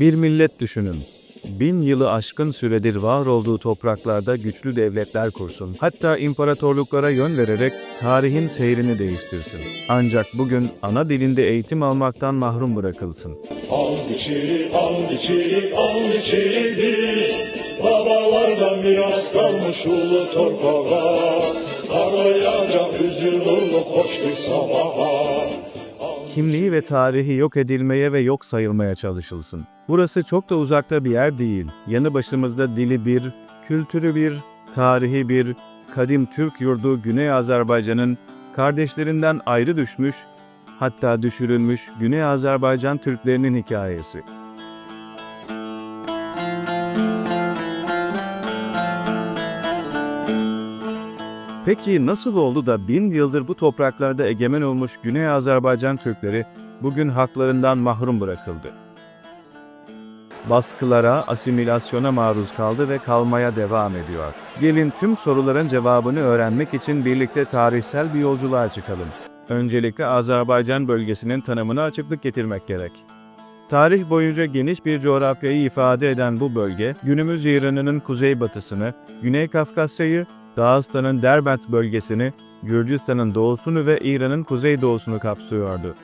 Bir millet düşünün. Bin yılı aşkın süredir var olduğu topraklarda güçlü devletler kursun. Hatta imparatorluklara yön vererek tarihin seyrini değiştirsin. Ancak bugün ana dilinde eğitim almaktan mahrum bırakılsın. And içeri, and içeri, and içeri biz Babalardan miras kalmış ulu torpağa Karlayacak hüzün nurlu hoş bir sabaha Kimliği ve tarihi yok edilmeye ve yok sayılmaya çalışılsın. Burası çok da uzakta bir yer değil. Yanı başımızda dili bir, kültürü bir, tarihi bir, kadim Türk yurdu Güney Azerbaycan'ın kardeşlerinden ayrı düşmüş, hatta düşürülmüş Güney Azerbaycan Türklerinin hikayesi. Peki nasıl oldu da bin yıldır bu topraklarda egemen olmuş Güney Azerbaycan Türkleri bugün haklarından mahrum bırakıldı? Baskılara, asimilasyona maruz kaldı ve kalmaya devam ediyor. Gelin tüm soruların cevabını öğrenmek için birlikte tarihsel bir yolculuğa çıkalım. Öncelikle Azerbaycan bölgesinin tanımına açıklık getirmek gerek. Tarih boyunca geniş bir coğrafyayı ifade eden bu bölge, günümüz İran'ın kuzeybatısını, Güney Kafkasya'yı, Dağıstan'ın Derbent bölgesini, Gürcistan'ın doğusunu ve İran'ın kuzeydoğusunu kapsıyordu.